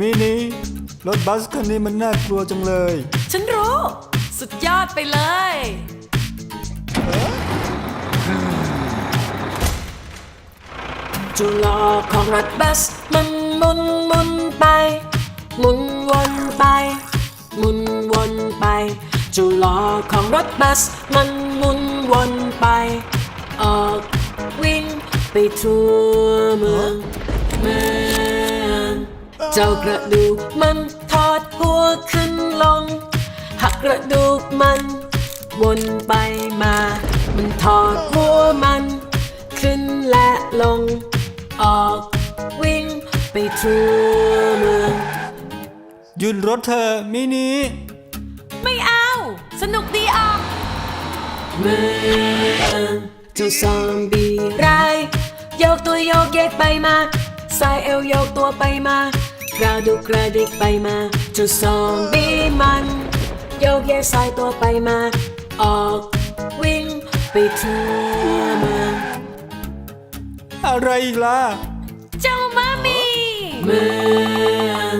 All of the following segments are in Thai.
มินิรถบัสคันนี้มันน่ากลัวจังเลย ฉันรู้ สุดยอดไปเลย จุลอของรถบัส มันหมุนหมุนไปหมุนวนไปหมุนวนไป จุลอของรถบัส มันหมุนวนไป ออกวิ่งไปทั่วเมืองเมือง เจ้ากระดูกมันทอดหัวขึ้นลง หักกระดูกมันวนไปมา มันทอดหัวมัน ขึ้นและลง ออกวิ่งไปทั่วเมือง หยุดรถเธอะมินิ ไม่เอา สนุกดีออกเมืองเจ้าซอมบี้ร้าย โยกตัวโยกเยกไปมา สายเอวโยกตัวไปมา กระดุกกระดิกไปมาเจ้าซอมบี้มัน โยกเยกสายตัวไปมา ออกวิ่งไปทั่วเมืองอะไรอีกล่ะ เจ้ามามีเมือง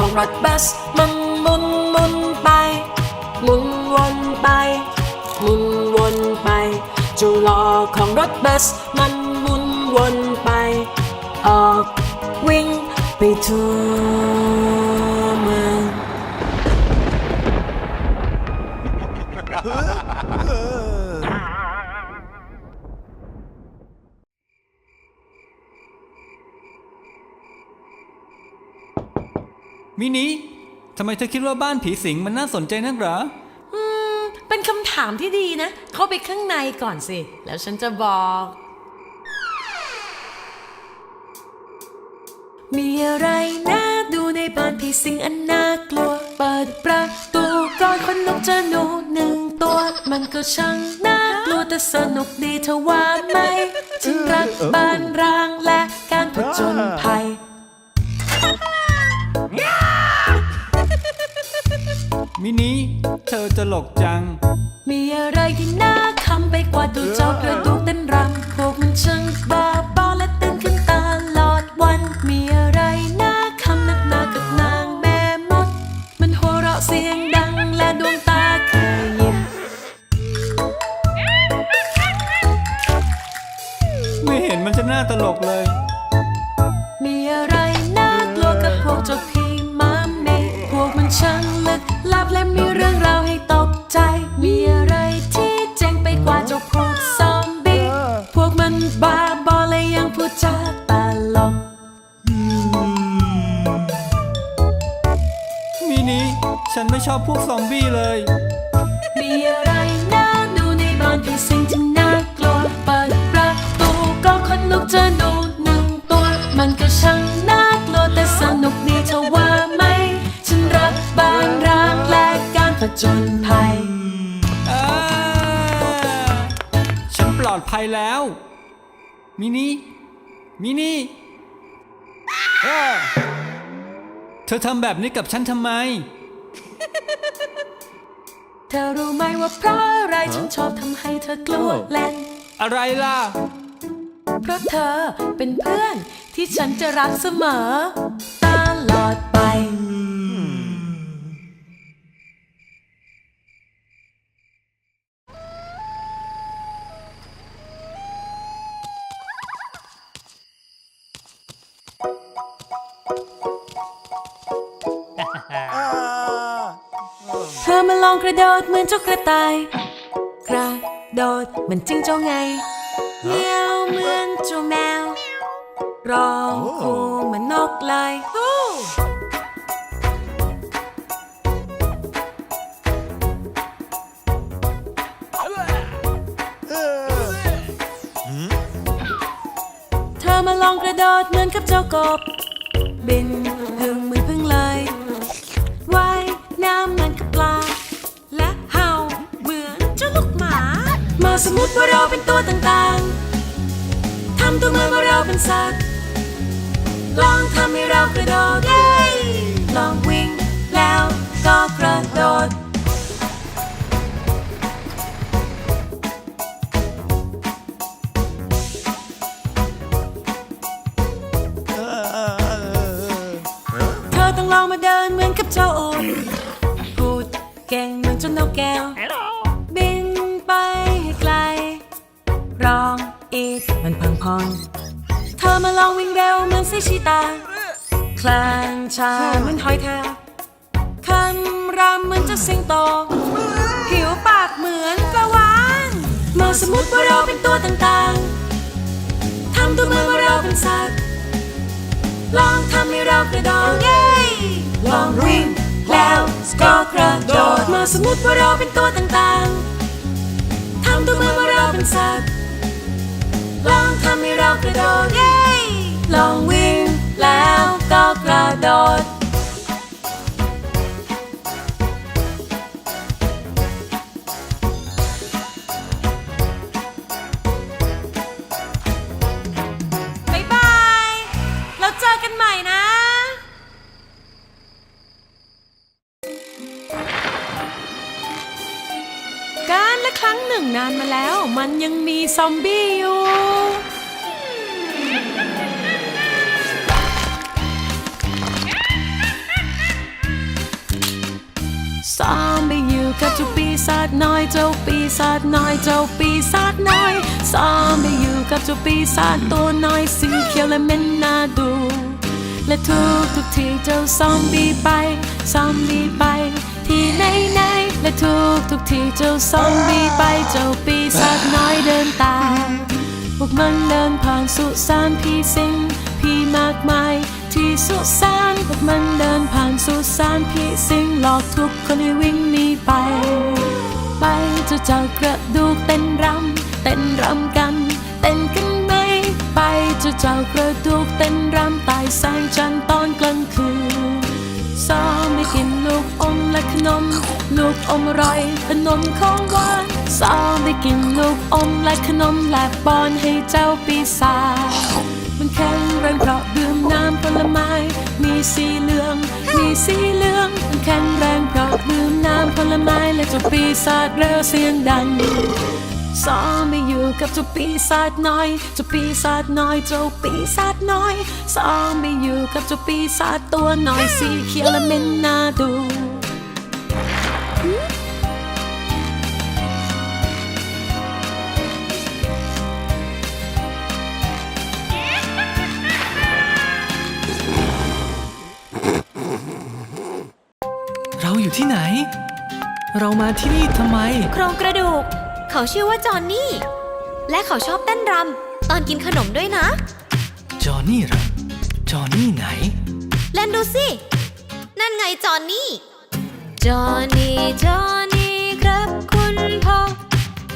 ของรถบัสมันหมุนหมุนไปหมุนวนไปหมุนวนไปจุลอของรถบัสมันหมุนวนไป ออกวิ่งไปทั่ว มินิทำไมเธอคิดว่าบ้านผีสิงมันน่าสนใจนักหรอ อืม เป็นคำถามที่ดีนะ เข้าไปข้างในก่อนสิ แล้วฉันจะบอก มีอะไรน่าดูในบ้านผีสิงอันน่ากลัว เปิดประตูก่อนคนนกจะหนูหนึ่งตัว มันก็ช่างน่ากลัวแต่สนุกดีเธอว่าไหม ฉันรักบ้านร้างและการผจญภัย มินิเธอตลกจัง มีอะไรที่น่าคำไปกว่าตัวเจ้ากระดูกเต้นรำพวกมันช่างบ้าบอและเต้นขึ้นตลอดวัน มีอะไรน่าคำนักหนากับนางแม่มด มันหัวเราะเสียงดังและดวงตาเคยยิ้มไม่เห็นมันจะน่าตลกเลย มีอะไรน่ากลัวกับพวกเจ้าพี่มาเมพวกมันช่างลึก ลับและมีเรื่องราวให้ตกใจ มีอะไรที่เจ๋งไปกว่าเจ้าพวกซอมบี้พวกมันบ้าบอและยังพูดจาตลกมินิฉันไม่ชอบพวกซอมบี้เลย มินิ มินิเธอทำแบบนี้กับฉันทำไม เธอรู้ไหมว่าเพราะอะไรฉันชอบทำให้เธอกลัวเล่นอะไรล่ะ เพราะเธอเป็นเพื่อนที่ฉันจะรักเสมอ ตลอดไป เธอมาลองกระโดดเหมือนเจ้ากระต่าย กระโดดเหมือนจิ้งจอกไงเมียวเหมือนเจ้าแมว ร้องคูเหมือนนกเลยเธอมาลองกระโดดเหมือนกับเจ้ากบ สมมติว่าเราเป็นตัวต่างๆ ทำตัวเหมือนว่าเราเป็นสัตว์ ลองทำให้เรากระโดดลองวิ่งแล้วก็กระโดดเธอต้องลองมาเดินเหมือนกับเจ้าอูฐพูดเก่งเหมือนเจ้านกแก้ว มันพังพรเธอมาลองวิ่งเร็วเหมือนสิชิตา คลานช้าเหมือนหอยแทากคำรำเหมือนเจะสิงโต ผิวปากเหมือนกระวานมาสมมติว่าเราเป็นตัวต่างๆ ทำตัวเหมือนว่าเราเป็นสัตว์ ลองทำให้เรากระโดดเย้ลองวิ่งแล้วก็กระโดดมาสมมติว่าเราเป็นตัวต่างๆ ทำตัวเหมือนว่าเราเป็นสัตว์ลองทำให้เรากระโดดลองวิ่งแล้วก็กระโดด บ๊ายบาย แล้วเจอกันใหม่นะ การละครั้งหนึ่งนานมาแล้ว มันยังมีซอมบี้ ศาจน้อยเจ้าปีศาจน้อยเจ้าปีศาจน้อยซ้อมบี้อยู่กับเจ้าปีศาจตัวน้อยสีเขียวและเหม็นน่าดู และทุกทุกทีเจ้าซ้อมบีไปซ้อมบีไป ที่ไหนไหนและทุกทุกทีเจ้าซอมบี้ไปเจ้าปีศาจน้อยเดินตามพวกมันเดินผ่านสุสานพี่สิง สุสานพวกมันเดินผ่านสุสานพี่สิงหลอกทุกคนให้วิ่งหนีไป ไปจะเจอกระดูกเต้นรำเต้นรำกัน เต้นกันไหมไปจะเจอกระดูกเต้นรำใต้แสงจันทร์ตอนกลางคืนซ้อมไม่กินลูกอมและขนม ลูกอมอร่อยขนมของหวานซ้อมได้กินลูกอมและขนมและป้อนให้เจ้าปีศาจ สีเหลือง มีสีเหลืองมันแข็งแรงเพราะดื่มน้ำผลไม้และเจ้าปีศาจเร็วเสียงดังซ้อมไม่อยู่กับเจ้าปีศาจน้อยเจ้าปีศาจน้อยเจ้าปีศาจน้อยซ้อมไม่อยู่กับเจ้าปีศาจตัวน้อยสีเขียวและเหม็นน่าดู ที่ไหน เรามาที่นี่ทำไม โครงกระดูก เขาชื่อว่าจอห์นนี่ และเขาชอบเต้นรำตอนกินขนมด้วยนะ จอห์นนี่เหรอจอห์นนี่ไหน เล่นดูสิ นั่นไงจอห์นนี่ จอห์นนี่ จอห์นนี่ครับคุณพ่อ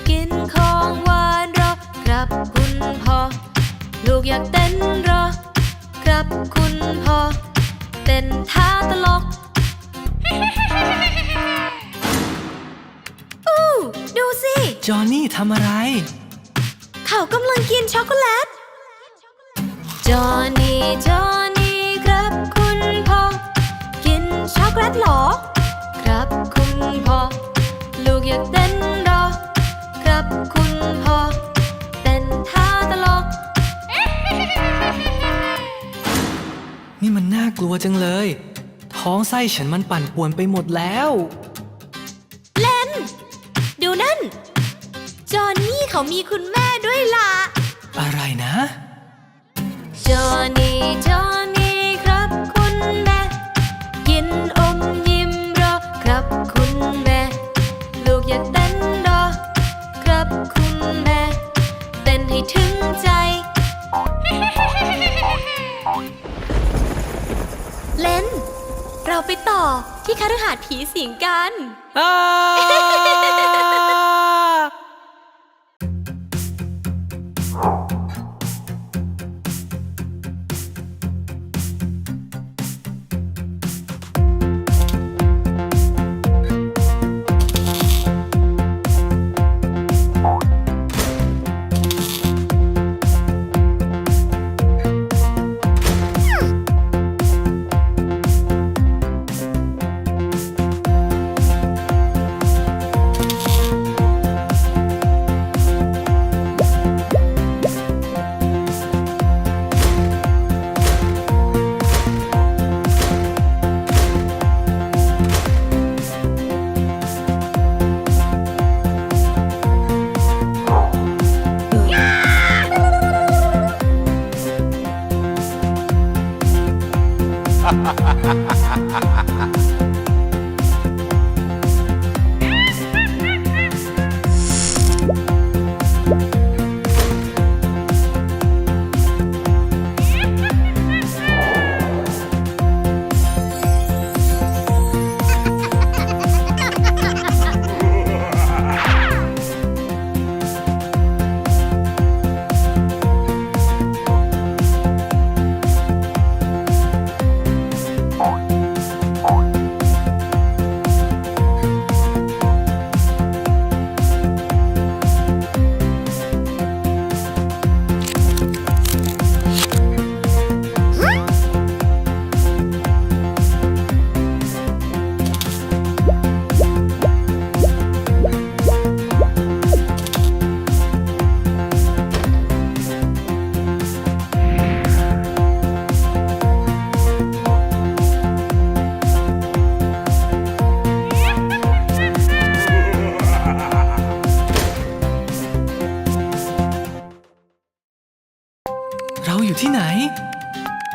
กินของหวานเหรอครับคุณพ่อ ลูกอยากเต้นเหรอครับคุณพ่อ เต้นท่าตลก อู้ดูสิ จอห์นนี่ทำอะไร เขากำลังกินช็อกโกแลต จอห์นนี่ จอห์นนี่ครับคุณพ่อ กินช็อกโกแลตเหรอ ครับคุณพ่อ ลูกอยากเต้นเหรอ ครับคุณพ่อ เต้นท่าตลก นี่มันน่ากลัวจังเลย ท้องไส้ฉันมันปั่นป่วนไปหมดแล้ว เล่นดูนั่น จอห์นนี่เขามีคุณแม่ด้วยล่ะ อะไรนะ จอห์นนี่จอห์น ที่คฤหาสน์ผีสิงกัน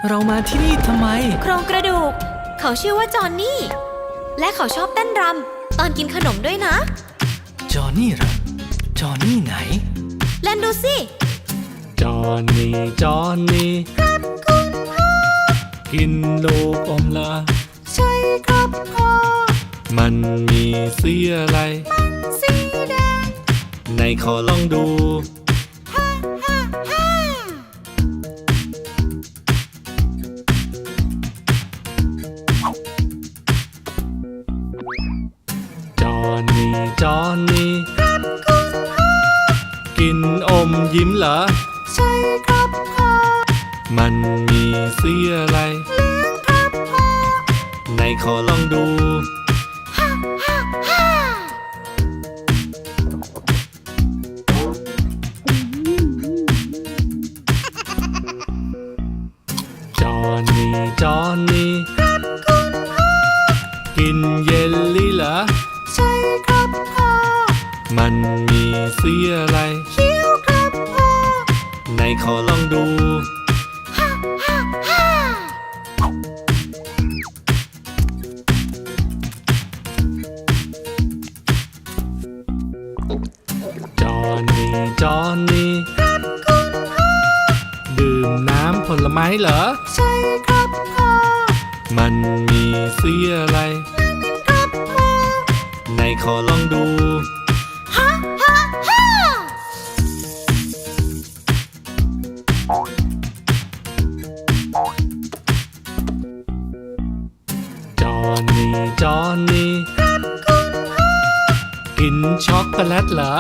เรามาที่นี่ทำไม โครงกระดูก เขาชื่อว่าจอห์นนี่ และเขาชอบเต้นรำตอนกินขนมด้วยนะ จอห์นนี่เหรอจอห์นนี่ไหน เล่นดูสิ จอห์นนี่จอห์นนี่ครับคุณพ่อ กินลูกอมละใช่ครับพ่อ มันมีสีอะไร สีแดง ในขอลองดู จอห์นนี่ครับคุณพ่อกินอมยิ้มเหรอ ใช่ครับพ่อมันมีสีอะไรครับพ่อในขอลองดูฮ่าฮ่าจอห์นนี่จอห์น มันมีสีอะไรเขียวครับพ่อในขอลองดู ฮ่าฮ่าจอห์นนี่จอห์นนี่ครับคุณพ่อดื่มน้ำผลไม้เหรอ ใช่ครับพ่อมันมีสีอะไรครับพ่อ ในขอลองดู โกแลตเหรอ